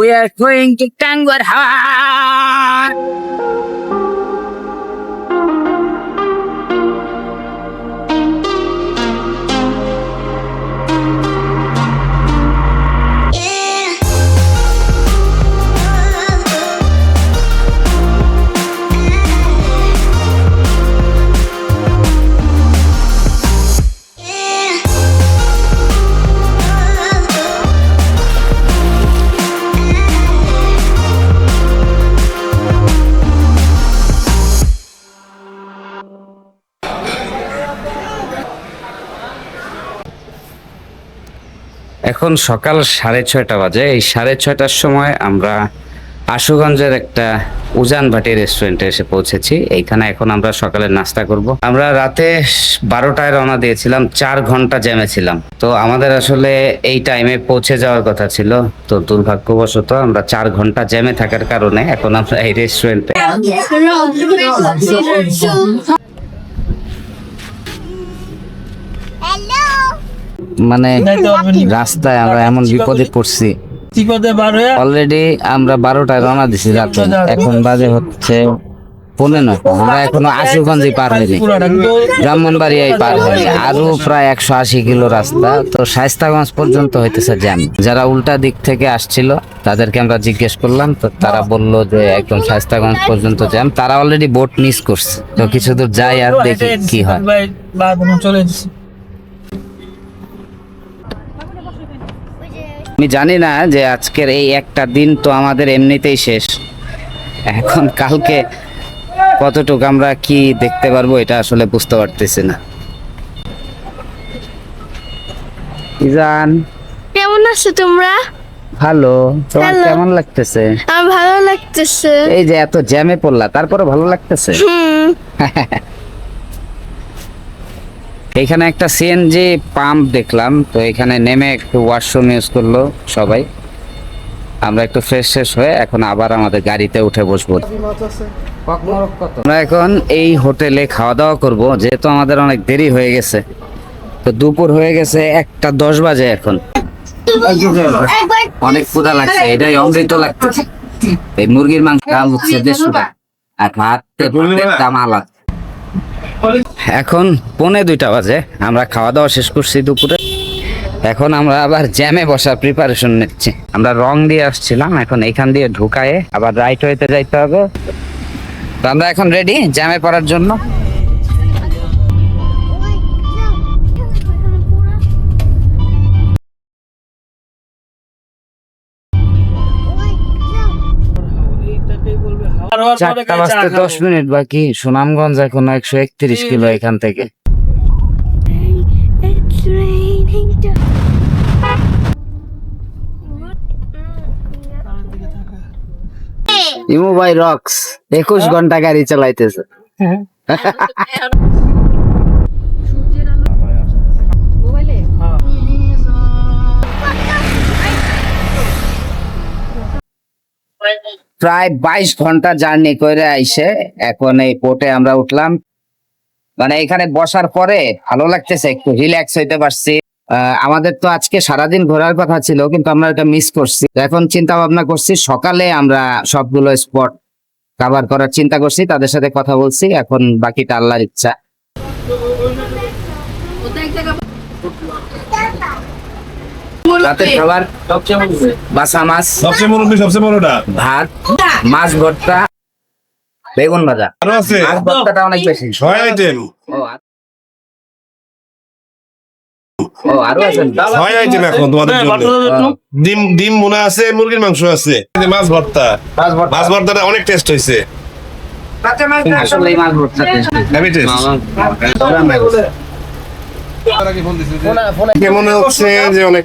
We are going to Tangwar High. এখন সকাল সাড়ে ছয়টা বাজে এই সাড়ে ছয়টার সময় আমরা আশুগঞ্জের একটা উজান ভাটি রেস্টুরেন্টে এসে পৌঁছেছি এইখানে এখন আমরা সকালে নাস্তা করব আমরা রাতে বারোটায় রওনা দিয়েছিলাম চার ঘণ্টা জ্যামে ছিলাম তো আমাদের আসলে এই টাইমে পৌঁছে যাওয়ার কথা ছিল তো দুর্ভাগ্যবশত আমরা চার ঘণ্টা জ্যামে থাকার কারণে এখন আমরা এই রেস্টুরেন্টে মানে রাস্তায় আমরা এমন বিপদে পড়ছি। অলরেডি আমরা বারোটায় রওনা দিছি রাতে। এখন বাজে হচ্ছে পনেরো আমরা এখনও আশুগঞ্জে পার হইনি। ব্রাহ্মণবাড়িয়ায় পার হয়নি আরও প্রায় একশো আশি কিলো রাস্তা। তো শায়স্তাগঞ্জ পর্যন্ত হইতেছে জ্যাম যারা উল্টা দিক থেকে আসছিল তাদেরকে আমরা জিজ্ঞেস করলাম। তো তারা বলল যে একদম শায়স্তাগঞ্জ পর্যন্ত জ্যাম তারা অলরেডি বোট মিস করছে। তো কিছু দূর যাই আর দেখি কি হয় ভাই বাদ চলে এসেছি আমি জানি না যে আজকের এই একটা দিন তো আমাদের এমনিতেই শেষ। এখন কালকে কতটুকু আমরা কি দেখতে পারব এটা আসলে বুঝতে পারতেছি না। ইজান। কেমন আছো তোমরা? ভালো। তোমার কেমন লাগতেছে? আমার ভালো লাগতেছে। এই যে এত জ্যামে পড়লা তারপরে ভালো লাগতেছে? এখানে একটা সিএনজি পাম্প দেখলাম তো এখানে নেমে একটু ওয়াশরুম ইউজ করল সবাই। আমরা একটু ফ্রেশ শেষ হয়ে এখন আবার আমাদের গাড়িতে উঠে বসবো। আমরা এখন এই হোটেলে খাওয়া দাওয়া করব যেহেতু আমাদের অনেক দেরি হয়ে গেছে। তো দুপুর হয়ে গেছে একটা দশ বাজে এখন। অনেক ক্ষুধা লাগছে এটাই অমৃত লাগতেছে এই মুরগির মাংস দাম হচ্ছে দেড়শো টাকা আর ভাত দাম আলাদা। এখন পৌনে দুইটা বাজে। আমরা খাওয়া দাওয়া শেষ করছি দুপুরে। এখন আমরা আবার জ্যামে বসার প্রিপারেশন নিচ্ছি। আমরা রং দিয়ে আসছিলাম, এখন এখান দিয়ে ঢুকায়ে আবার রাইট হইতে যাইতে হবে। আমরা এখন রেডি জ্যামে পড়ার জন্য। চারটা বাজতে দশ মিনিট বাকি। সুনামগঞ্জ এখন একশো একত্রিশ কিলো এখান থেকে। ইমু ভাই রক্স একুশ ঘণ্টা গাড়ি চালাইতেছে। প্রায় বাইশ ঘণ্টা জার্নি করে আইসে। এখন এই পোর্টে আমরা উঠলাম। মানে এখানে বসার পরে ভালো লাগতেছে, একটু রিল্যাক্স হইতে পারছি। আমাদের তো আজকে সারাদিন ঘোরার কথা ছিল, কিন্তু আমরা এটা মিস করছি। এখন চিন্তা ভাবনা করছি, সকালে আমরা সবগুলো স্পট কভার করার চিন্তা করছি, তাদের সাথে কথা বলছি, এখন বাকিটা আল্লাহর ইচ্ছা। রাতের খাবার বাসা মাছ সবচেয়ে মুরব্বী সবচেয়ে বড়টা ভাত মাছ ভর্তা বেগুন ভাজা। আরও আছে? মাছ ভর্তাটা অনেক বেশি। ছয় আইটেম। ও আরও আছে। ছয় আইটেম এখন তোমাদের হ্যাঁ, জন্য। ডিম ডিম মনে আছে মুরগির মাংস আছে। মাছ ভর্তা। মাছ ভর্তাটা অনেক টেস্ট হয়েছে। আসলে মাছ ভর্তা টেস্ট। মনে হচ্ছে যে অনেক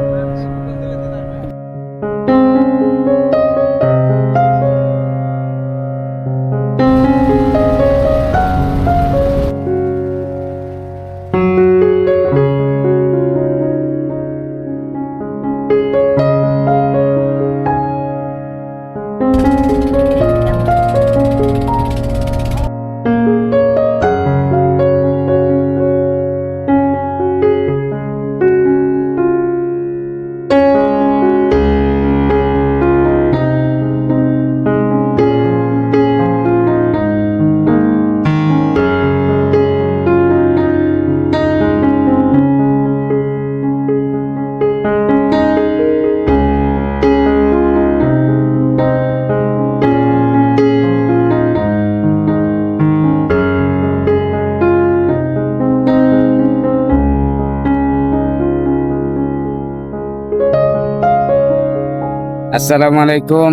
আসসালামু আলাইকুম।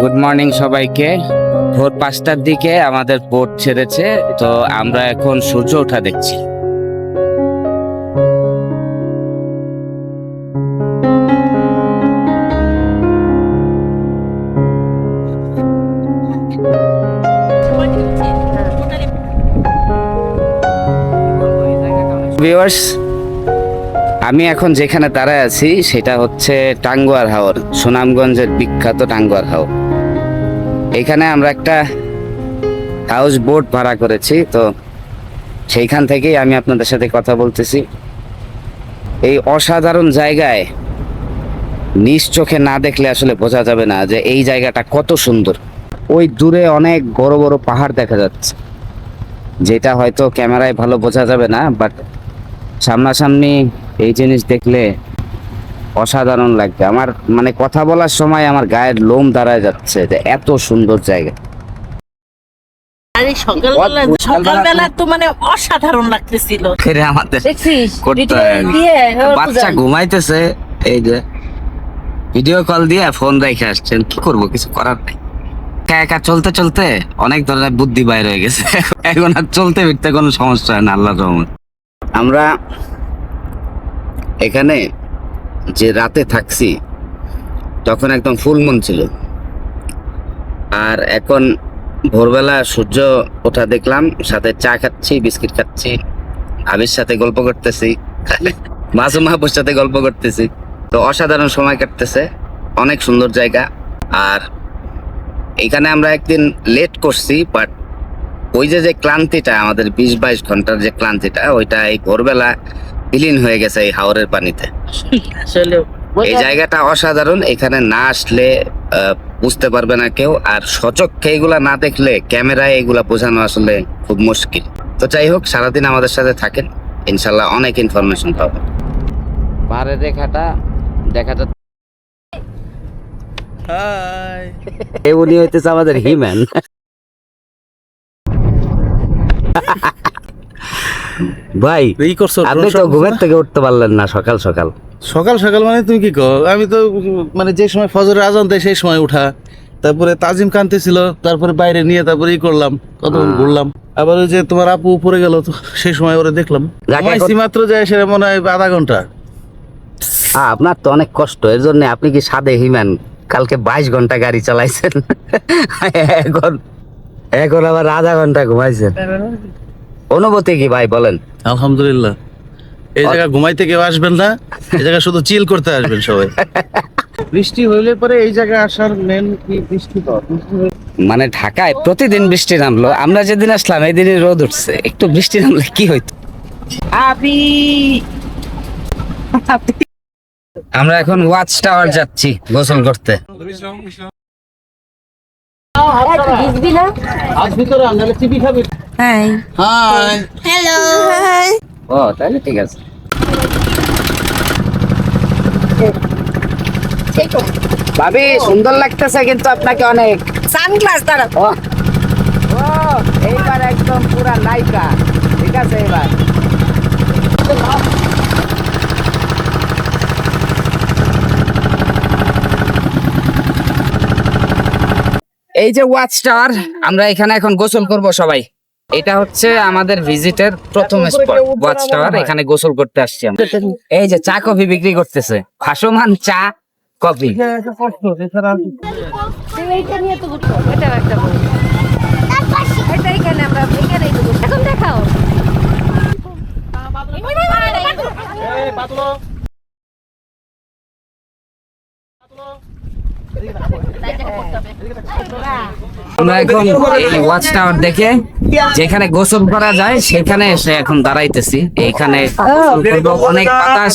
গুড মর্নিং সবাইকে। ভোর পাঁচটার দিকে আমাদের বোট ছেড়েছে, তো আমরা এখন সূর্য ওঠা দেখছি। ভিউয়ার্স আমি এখন যেখানে দাঁড়ায় আছি, সেটা হচ্ছে টাঙ্গুয়ার হাওর, সুনামগঞ্জের বিখ্যাত টাঙ্গুয়ার হাওর। এখানে আমরা একটা হাউস বোট ভাড়া করেছি, তো সেইখান থেকেই আমি আপনাদের সাথে কথা বলতেছি। এই অসাধারণ জায়গায় নিজ চোখে না দেখলে আসলে বোঝা যাবে না যে এই জায়গাটা কত সুন্দর। ওই দূরে অনেক বড় বড় পাহাড় দেখা যাচ্ছে, যেটা হয়তো ক্যামেরায় ভালো বোঝা যাবে না বাট সামনাসামনি এই জিনিস দেখলে অসাধারণ লাগবে। আমার মানে কথা বলার সময় আমার গায়ের লোম দাঁড়ায় যাচ্ছে যে এত সুন্দর জায়গা। আরে সকালবেলা সকালবেলা তো মানে অসাধারণ লাগতেছিল। ফিরে আমাদের বাচ্চা ঘুমাইতেছে এই যে ভিডিও কল দিয়ে ফোন রেখে আসছেন। কি করব কিছু করার নেই। একা একা চলতে চলতে অনেক ধরনের বুদ্ধি বাইরে হয়ে গেছে। এখন আর চলতে ফিরতে কোনো সমস্যা হয় না আল্লাহ রহমত। আমরা এখানে যে রাতে থাকছি, তখন একদম ফুল মন ছিল। আর এখন ভোরবেলা সূর্য ওঠা দেখলাম, সাথে চা খাচ্ছি, বিস্কিট খাচ্ছি, আবির সাথে গল্প করতেছি মাসুম মাহবুর সাথে গল্প করতেছি। তো অসাধারণ সময় কাটতেছে, অনেক সুন্দর জায়গা। আর এখানে আমরা একদিন লেট করছি বাট ওই যে যে ক্লান্তিটা আমাদের বিশ বাইশ ঘণ্টার যে ক্লান্তিটা ওইটা এই ভোরবেলা বিলীন হয়ে গেছে এই হাওরের পানিতে। এই জায়গাটা অসাধারণ এখানে না আসলে আহ, বুঝতে পারবে না কেউ আর সচক্ষে এগুলা না দেখলে ক্যামেরায় এগুলা বোঝানো আসলে খুব মুশকিল। তো যাই হোক সারাদিন আমাদের সাথে থাকেন ইনশাল্লাহ অনেক ইনফরমেশন পাবেন পাহাড়ের রেখাটা দেখাটা এ উনি হইতেছে আমাদের হিম্যান ভাই এই করছ আপনি তো ঘুমের থেকে উঠতে পারলেন না সকাল সকাল। সকাল সকাল মানে তুমি কি কো আমি তো মানে যে সময় ফজরের আজান দেয় সেই সময় উঠা। তারপরে তাজিম কানতে ছিল তারপরে বাইরে নিয়ে তারপরে ই করলাম কতক্ষণ ঘুরলাম। আবার ওই যে তোমার আপু উপরে গেল তো সেই সময় ওরে দেখলাম। ঘুমাইছি মাত্র যায় সেটা মনে হয় আধা ঘণ্টা। আপনার তো অনেক কষ্ট এর জন্য আপনি কি সাদে হিম্যান কালকে বাইশ ঘণ্টা গাড়ি চালাইছেন। এখন এখন আবার আধা ঘণ্টা ঘুমাইছেন। অনুভূতি কি ভাই বলেন? আলহামদুলিল্লাহ। এই জায়গা ঘুমাইতে কেউ আসবেন না এই জায়গা শুধু চিল করতে আসবেন সবাই। বৃষ্টি হইলে পরে এই জায়গায় আসার মেন কি বৃষ্টি মানে ঢাকায় প্রতিদিন বৃষ্টি নামলো আমরা যেদিন আসলাম এই দিনই রোদ উঠছে। একটু বৃষ্টি নামলে কি হইতো? আপি আমরা এখন ওয়াচ টাওয়ার যাচ্ছি গোসল করতে। আজ ভিতরে আনলে টিভি খাবি। হ্যাঁ হাই ও তাহলে ঠিক আছে। ভাবি সুন্দর লাগতেছে কিন্তু আপনাকে অনেক। সানগ্লাস তারা ও ও এইবার একদম পুরা নায়িকা। ঠিক আছে এবার এই যে ওয়াচ টাওয়ার আমরা এখানে এখন গোসল করব সবাই। এটা হচ্ছে আমাদের ভিজিটের প্রথম স্পট ওয়াচ টাওয়ার এখানে গোসল করতে আসছি আমরা। এই যে চা কফি বিক্রি করতেছে। ভাসমান চা কফি। দেখাও আমরা এখন এই ওয়াচ টাওয়ার দেখে যেখানে গোসল করা যায় সেখানে এসে এখন দাঁড়াইতেছি এইখানে গোসল অনেক বাতাস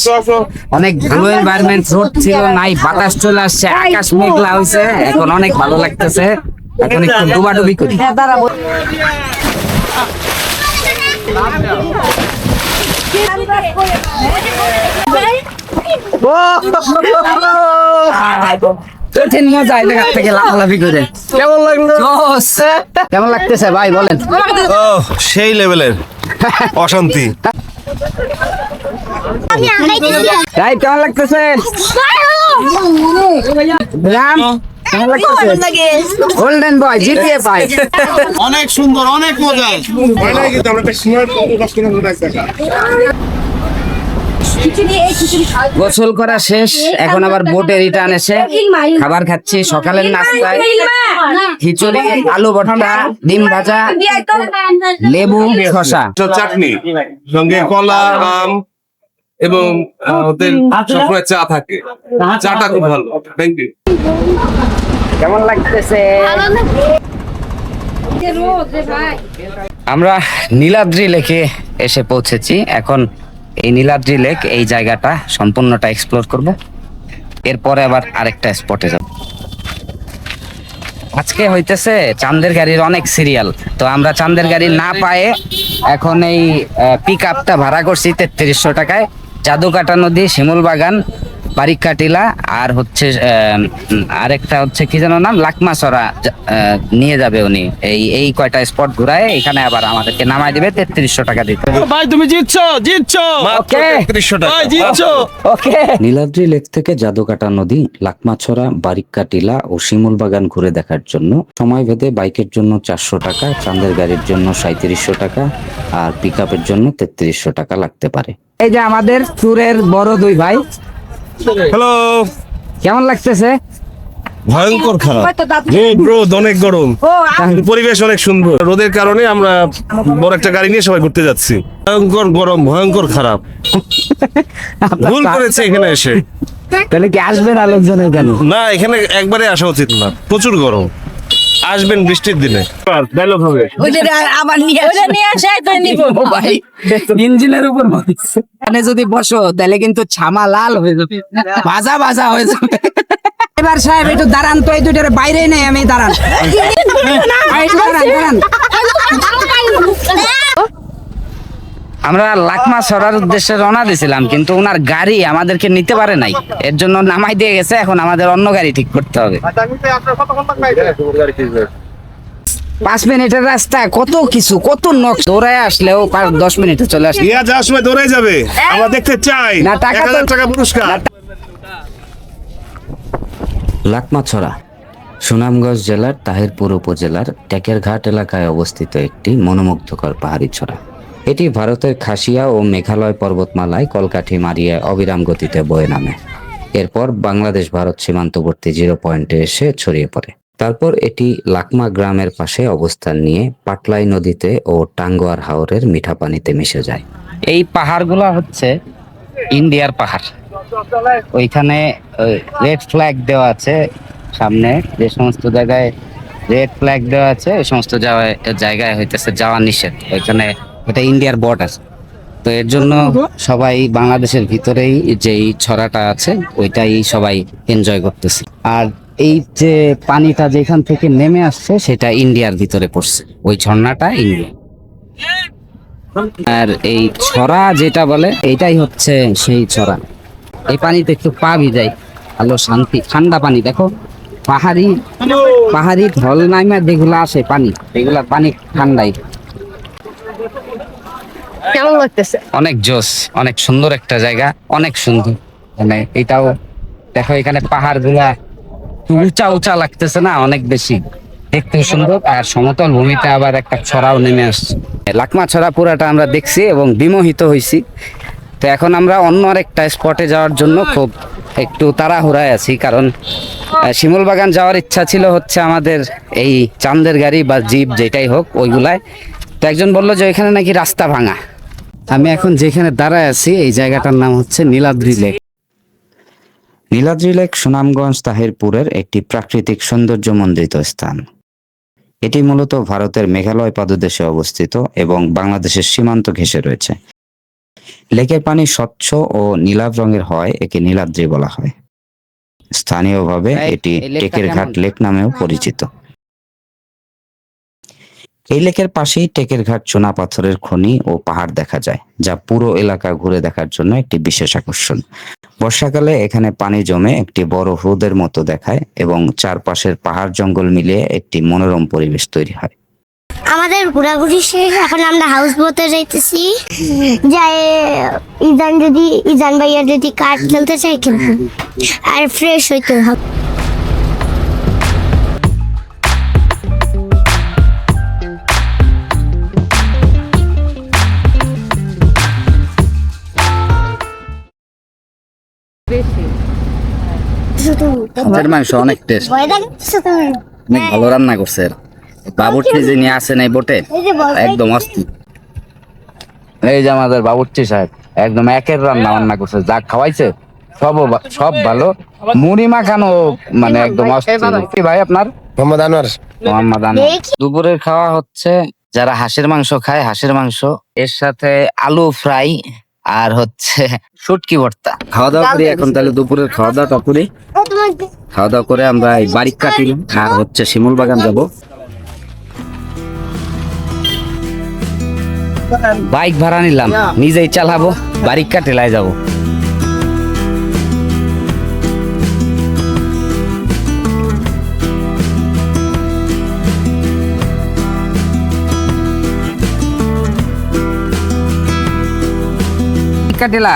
অনেক ভালো এনভায়রনমেন্ট রোড ছিল নাই বাতাস চলে আসছে আকাশ মেঘলা হয়েছে এখন অনেক ভালো লাগতেছে এখন একটু ডুবাডুবি করি কঠিন মজা এই জায়গা থেকে লাফালাফি করে। কেমন লাগল? কেমন লাগতেছে ভাই বলেন। ও সেই লেভেলের অশান্তি। ভাই কেমন লাগতেছে? Ram golden boy GTA five অনেক সুন্দর অনেক মজা গোসল করা শেষ এখন আবার বোটে রিটার্ন এসে খাবার খাচ্ছি সকালের নাস্তায় খিচুড়ি আলু ভর্তা ডিম ভাজা লেবু শশা চাটনি সঙ্গে কলা আম এবং ওদের সবসময় চা থাকে। চাটা খুব ভালো। থ্যাংক ইউ কেমন লাগতেছে? আমরা নীলাদ্রি লেকে এসে পৌঁছেছি। এখন এই নীলাদ্রি লেক, এই জায়গাটা সম্পূর্ণটা এক্সপ্লোর করব। এরপরে আবার আরেকটা স্পটে যাব। আজকে হইতেছে চান্দের গাড়ির অনেক সিরিয়াল তো আমরা চাঁদের গাড়ি না পায়ে এখন এই পিক আপটা ভাড়া করছি তেত্রিশশো টাকায়। জাদুকাটা নদী শিমুল বাগান বারিকা টিলা আর হচ্ছে আরেকটা হচ্ছে কি যেন নাম? লাকমাসরা আহ, নিয়ে যাবে উনি। এই এই কয়টা স্পট ঘুরায় এখানে আবার আমাদেরকে নামাই দিবে তেত্রিশশো টাকা দিতে ভাই তুমি জিতছো জিতছো! ওকে ভাই জিতছো! ওকে নীলাদ্রি লেক থেকে জাদুকাটা নদী লাকমাছড়া বারিক্কা টিলা ও শিমুল বাগান ঘুরে দেখার জন্য। সময় ভেদে বাইকের জন্য চারশো টাকা চাঁদের গাড়ির জন্য সাঁত্রিশশো টাকা আর পিক আপের জন্য তেত্রিশশো টাকা লাগতে পারে। এই যে আমাদের ট্যুরের বড় দুই ভাই হ্যালো কেমন লাগতেছে? ভয়ঙ্কর খারাপ। রোদ অনেক গরম। পরিবেশ অনেক সুন্দর। রোদের কারণে আমরা বড় একটা গাড়ি নিয়ে সবাই ঘুরতে যাচ্ছি। ভয়ঙ্কর গরম ভয়ঙ্কর খারাপ। ভুল করেছে এখানে এসে। তাহলে কি আসবেন আলোচনায় কেন? না এখানে একবারে আসা উচিত না। প্রচুর গরম। আসবেন বৃষ্টির দিনে ডায়লগ হবে আবার নিয়ে নিয়ে আসাই তো নিব ভাই ইঞ্জিনের উপর মানে যদি বসো তাহলে কিন্তু ছামা লাল হয়ে যাবে ভাজা ভাজা হয়ে যাবে এবার সাহেব একটু দাঁড়ান তো এই দুটোর বাইরে নেই আমি দাঁড়ান দাঁড়ান, দাঁড়ান। আমরা লাকমা সরার উদ্দেশ্যে রওনা দিয়েছিলাম কিন্তু ওনার গাড়ি আমাদেরকে নিতে পারে নাই। এর জন্য নামাই দিয়ে গেছে এখন আমাদের অন্য গাড়ি ঠিক করতে হবে। পাঁচ মিনিটের রাস্তা কত কিছু কত নক দৌড়ায় আসলেও পাঁচ দশ মিনিটে চলে আসে। ইয়া যাওয়ার সময় দৌড়ে যাবে। আমরা দেখতে চাই। না, টাকা টাকা পুরস্কার। লাকমাছড়া সুনামগঞ্জ জেলার তাহিরপুর উপজেলার টেকেরঘাট এলাকায় অবস্থিত একটি মনোমুগ্ধকর পাহাড়ি ছড়া। এটি ভারতের খাসিয়া ও মেঘালয় পর্বতমালায় কলকাঠি মারিয়ে অবিরাম গতিতে বয়ে নামে। এরপর বাংলাদেশ ভারত সীমান্তবর্তী জিরো পয়েন্টে এসে ছড়িয়ে পড়ে। তারপর এটি লাকমা গ্রামের পাশে অবস্থান নিয়ে পাটলাই নদীতে ও টাঙ্গোয়ার হাওরের মিঠা পানিতে মিশে যায়। এই পাহাড়গুলো হচ্ছে ইন্ডিয়ার পাহাড়। ওইখানে রেড ফ্ল্যাগ দেওয়া আছে সামনে, যে সমস্ত জায়গায় রেড ফ্ল্যাগ দেওয়া আছে, ওই সমস্ত জায়গায় হইতেছে যাওয়া নিষেধ। ওইখানে এটা ইন্ডিয়ার বর্ডার তো এর জন্য সবাই বাংলাদেশের ভিতরেই যেই ছড়াটা আছে ওইটাই সবাই এনজয় করতেছে। আর এই যে পানিটা যেখান থেকে নেমে আসছে সেটা ইন্ডিয়ার ভিতরে পড়ছে। ওই ঝর্ণাটা ইন্ডিয়া। আর এই ছড়া যেটা বলে এইটাই হচ্ছে সেই ছড়া। এই পানিতে একটু পা ভিজাই। ভালো শান্তি। ঠান্ডা পানি দেখো। পাহাড়ি পাহাড়ি ঢল নাইমা যেগুলো আসে পানি এগুলা পানি ঠান্ডাই। কেমন লাগতেছে? অনেক জোস অনেক সুন্দর একটা জায়গা, অনেক সুন্দর। মানে এটাও, দেখো এখানে পাহাড়গুলা উঁচা উঁচা লাগতেছে না, অনেক বেশি। দেখতে সুন্দর, আর সমতল ভূমিতে আবার একটা ছড়াও নেমে আসছে। লাকমা ছড়া পুরাটা আমরা দেখছি এবং বিমোহিত হয়েছি তো এখন আমরা অন্য আরেকটা স্পটে যাওয়ার জন্য খুব একটু তাড়াহুড়ায় আছি, কারণ শিমুল বাগান যাওয়ার ইচ্ছা ছিল হচ্ছে আমাদের এই চান্দের গাড়ি বা জিপ যেটাই হোক, ওইগুলায়। তো একজন বলল যে, ওইখানে নাকি রাস্তা ভাঙা। আমি এখন যেখানে দাঁড়ায় আছি এই জায়গাটার নাম হচ্ছে নীলাদ্রি লেক। নীলাদ্রি লেক সুনামগঞ্জ তাহিরপুরের একটি প্রাকৃতিক সৌন্দর্যমণ্ডিত স্থান। এটি মূলত ভারতের মেঘালয় পাদদেশে অবস্থিত এবং বাংলাদেশের সীমান্ত ঘেঁষে রয়েছে। লেকের পানি স্বচ্ছ ও নীলাভ রঙের হয় একে নীলাদ্রি বলা হয়। স্থানীয়ভাবে এটি টেকের ঘাট লেক নামেও পরিচিত। এই লেকের পাশেই টেকের ঘাট, চুনা পাথরের খনি ও পাহাড় দেখা যায়, যা পুরো এলাকা ঘুরে দেখার জন্য একটি বিশেষ আকর্ষণ। বর্ষাকালে এখানে পানি জমে একটি বড় হ্রদের মতো দেখায় এবং চারপাশের পাহাড় জঙ্গল মিলিয়ে একটি মনোরম পরিবেশ তৈরি হয়। আমাদের ঘোরাঘুরি শেষ, এখন আমরা হাউস বোটে যাইতেছি। যাই ইজান যদি ইজান ভাইয়া যদি খেলতে চাই আর ফ্রেশ হইতে হবে। হাঁসের মাংস অনেক টেস্ট অনেক ভালো রান্না করছে বাবুর্চি যিনি আছেন এই বোটে যে একদম অস্থির এই যে আমাদের বাবুর্চি সাহেব একদম একের রান্না বান্না করছে যা খাওয়াইছে সব সব ভালো। মুড়ি মাখানো মানে একদম অস্থির ভাই আপনার? মোহাম্মদ আনোয়ার। মোহাম্মদ আনোয়ার। দুপুরের খাওয়া হচ্ছে যারা হাঁসের মাংস খায় হাঁসের মাংস। এর সাথে আলু ফ্রাই আর হচ্ছে শুটকি ভর্তা। খাওয়া দাওয়া করি এখন তাহলে দুপুরের খাওয়া দাওয়া করি খাওয়া দাওয়া করে আমরা এই বাড়ি কাটি আর হচ্ছে শিমুল বাগান যাব। বাইক ভাড়া নিলাম নিজেই চালাবো বাড়ি কাটেলায় যাব। কাটেলা?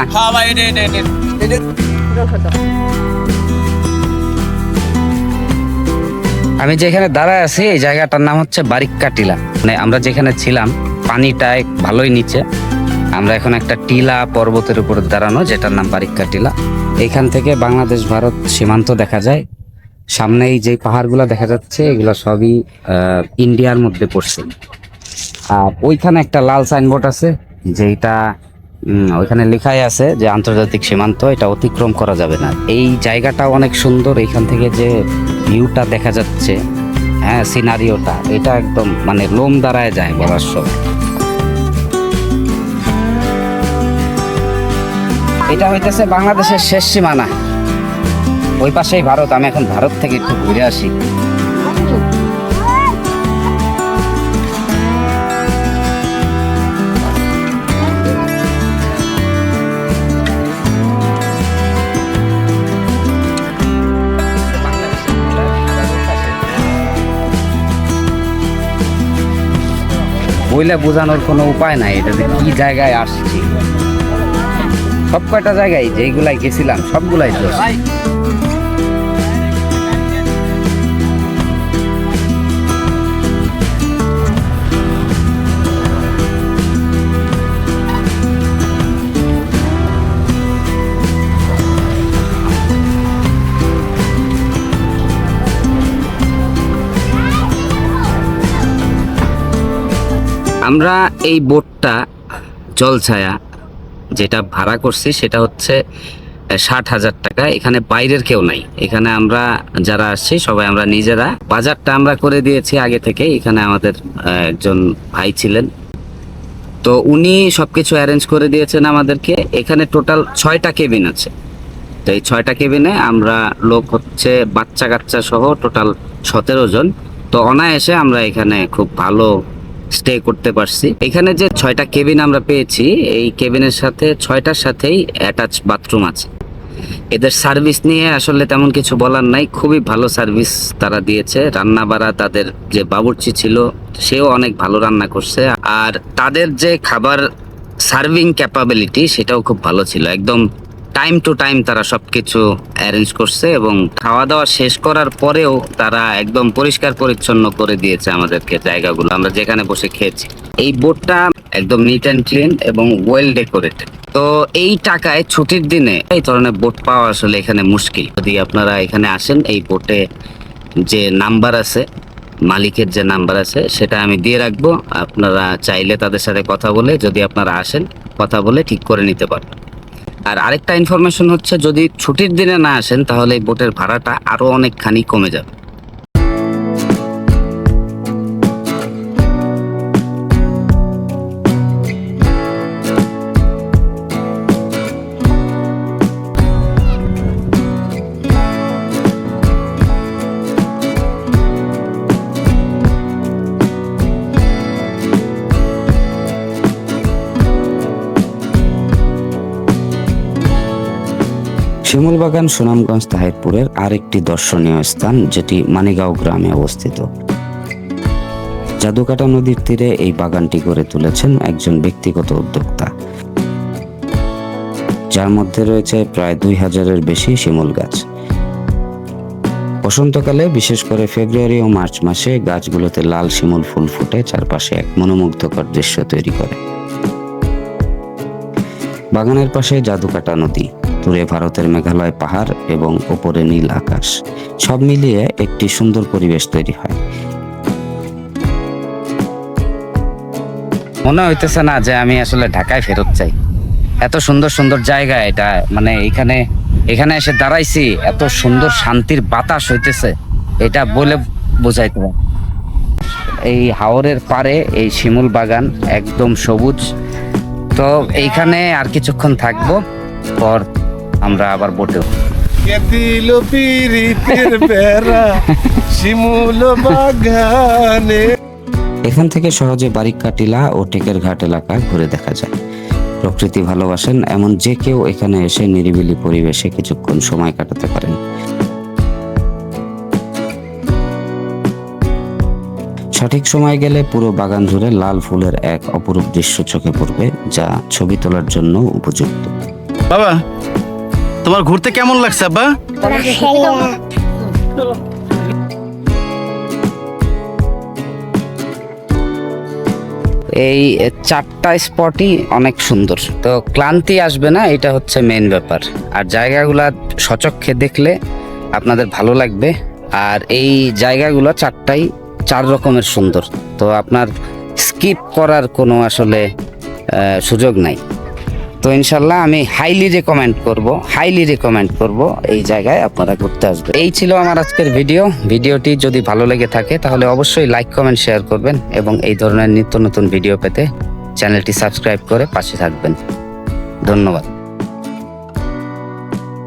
আমি যেখানে দাঁড়ায় আছি এই জায়গাটার নাম হচ্ছে বারিক্কা টিলা মানে আমরা যেখানে ছিলাম পানিটা ভালোই নিচে। আমরা এখন একটা টিলা পর্বতের উপরে দাঁড়ানো যেটার নাম বারিক্কা টিলা এখান থেকে বাংলাদেশ ভারত সীমান্ত দেখা যায়। সামনে এই যে পাহাড়গুলো দেখা যাচ্ছে এগুলো সবই আহ, ইন্ডিয়ার মধ্যে পড়ছে। আর ওইখানে একটা লাল সাইনবোর্ড আছে যেটা ওইখানে লেখাই আছে যে আন্তর্জাতিক সীমান্ত, এটা অতিক্রম করা যাবে না। এই জায়গাটা অনেক সুন্দর, এখান থেকে যে ভিউটা দেখা যাচ্ছে হ্যাঁ সিনারিওটা এটা একদম মানে লোম দাঁড়ায় যায় বলার সময়। এটা হইতেছে বাংলাদেশের শেষ সীমানা। ওই পাশেই ভারত, আমি এখন ভারত থেকে একটু ঘুরে আসি। বইলে বোঝানোর কোনো উপায় নাই, এটা যে কী জায়গায় আসছি? সব কয়টা জায়গায় যেইগুলাই গেছিলাম, সবগুলাই তো। আমরা এই বোটটা জলছায়া যেটা ভাড়া করছি, সেটা হচ্ছে ষাট হাজার টাকা। এখানে বাইরের কেউ নাই। এখানে আমরা যারা আসছি, সবাই আমরা নিজেরা। বাজারটা আমরা করে দিয়েছি আগে থেকে এখানে আমাদের একজন ভাই ছিলেন। তো উনি সবকিছু অ্যারেঞ্জ করে দিয়েছেন আমাদেরকে। এখানে টোটাল ছয়টা কেবিন আছে। তো এই ছয়টা কেবিনে আমরা লোক হচ্ছে বাচ্চা কাচ্চা সহ টোটাল সতেরো জন। তো অনায়াসে আমরা এখানে খুব ভালো স্টে করতে পারছি। এখানে যে ছয়টা কেবিন আমরা পেয়েছি, এই কেবিনের সাথে ছয়টার সাথেই অ্যাটাচ বাথরুম আছে। এদের সার্ভিস নিয়ে আসলে তেমন কিছু বলার নাই। খুবই ভালো সার্ভিস তারা দিয়েছে। রান্না বাড়া তাদের যে বাবুর্চি ছিল, সেও অনেক ভালো রান্না করছে। আর তাদের যে খাবার সার্ভিং ক্যাপাবিলিটি সেটাও খুব ভালো ছিল। একদম টাইম টু টাইম তারা সব কিছু অ্যারেঞ্জ করছে এবং খাওয়া দাওয়া শেষ করার পরেও তারা একদম পরিষ্কার পরিচ্ছন্ন করে দিয়েছে আমাদেরকে জায়গাগুলো। আমরা যেখানে বসে খেয়েছি। এই বোটটা একদম নিট অ্যান্ড ক্লিন এবং ওয়েল ডেকোরেটেড তো এই টাকায় ছুটির দিনে এই ধরনের বোট পাওয়া আসলে এখানে মুশকিল। যদি আপনারা এখানে আসেন, এই বোটে যে নাম্বার আছে, মালিকের যে নাম্বার আছে, সেটা আমি দিয়ে রাখব। আপনারা চাইলে তাদের সাথে কথা বলে যদি আপনারা আসেন, কথা বলে ঠিক করে নিতে পারবেন। আর আরেকটা ইনফরমেশন হচ্ছে যদি ছুটির দিনে না আসেন, তাহলে বোটের ভাড়াটা আরও অনেকখানি কমে যাবে। শিমুলবাগান সুনামগঞ্জ তাহিরপুরের আরেকটি দর্শনীয় স্থান, যেটি মানিগাঁও গ্রামে অবস্থিত। জাদুকাটা নদীর তীরে এই বাগানটি গড়ে তুলেছেন একজন ব্যক্তিগত উদ্যোক্তা। যার মধ্যে রয়েছে প্রায় দুই হাজারের বেশি শিমুল গাছ। বসন্তকালে, বিশেষ করে ফেব্রুয়ারি ও মার্চ মাসে, গাছগুলোতে লাল শিমুল ফুল ফুটে, চারপাশে এক মনোমুগ্ধকর দৃশ্য তৈরি করে। বাগানের পাশে জাদুকাটা নদী। দূরে ভারতের মেঘালয় পাহাড় এবং ওপরে নীল আকাশ। সব মিলিয়ে একটি সুন্দর পরিবেশ তৈরি হয়। মনে হইতেছে না যে আমি আসলে ঢাকায় ফেরত চাই। এত সুন্দর সুন্দর জায়গা এটা মানে এখানে এখানে এসে দাঁড়াইছি, এত সুন্দর শান্তির বাতাস হইতেছে, এটা বলে বোঝাইতে পারব না। এই হাওরের পারে এই শিমুল বাগান একদম সবুজ। তো এইখানে আর কিছুক্ষণ থাকব, পর আমরা আবার বোটে উঠবো। পিরিতের বেড়া? শিমুল বাগানে। এখান থেকে সহজে বারিক্কা টিলা ও টেকের ঘাট এলাকা ঘুরে দেখা যায়। প্রকৃতি ভালোবাসেন এমন যে কেউ এখানে এসে নিরিবিলি পরিবেশে কিছুক্ষণ সময় কাটাতে পারেন। সঠিক সময় গেলে পুরো বাগান জুড়ে লাল ফুলের এক অপরূপ দৃশ্য চোখে পড়বে যা ছবি তোলার জন্য উপযুক্ত। বাবা তোমার ঘুরতে কেমন লাগছে আব্বা? এই চারটা স্পটই অনেক সুন্দর। তো ক্লান্তি আসবে না এটা হচ্ছে মেন ব্যাপার। আর জায়গাগুলা সচক্ষে দেখলে আপনাদের ভালো লাগবে। আর এই জায়গাগুলো চারটাই চার রকমের সুন্দর। তো আপনার স্কিপ করার কোনো আসলে সুযোগ নাই। তো ইনশাল্লাহ আমি হাইলি রেকমেন্ড করব হাইলি রেকমেন্ড করব এই জায়গায় আপনারা ঘুরতে আসবেন। এই ছিল আমার আজকের ভিডিও ভিডিওটি যদি ভালো লেগে থাকে তাহলে অবশ্যই লাইক কমেন্ট শেয়ার করবেন এবং এই ধরনের নিত্য নতুন ভিডিও পেতে চ্যানেলটি সাবস্ক্রাইব করে পাশে থাকবেন। ধন্যবাদ।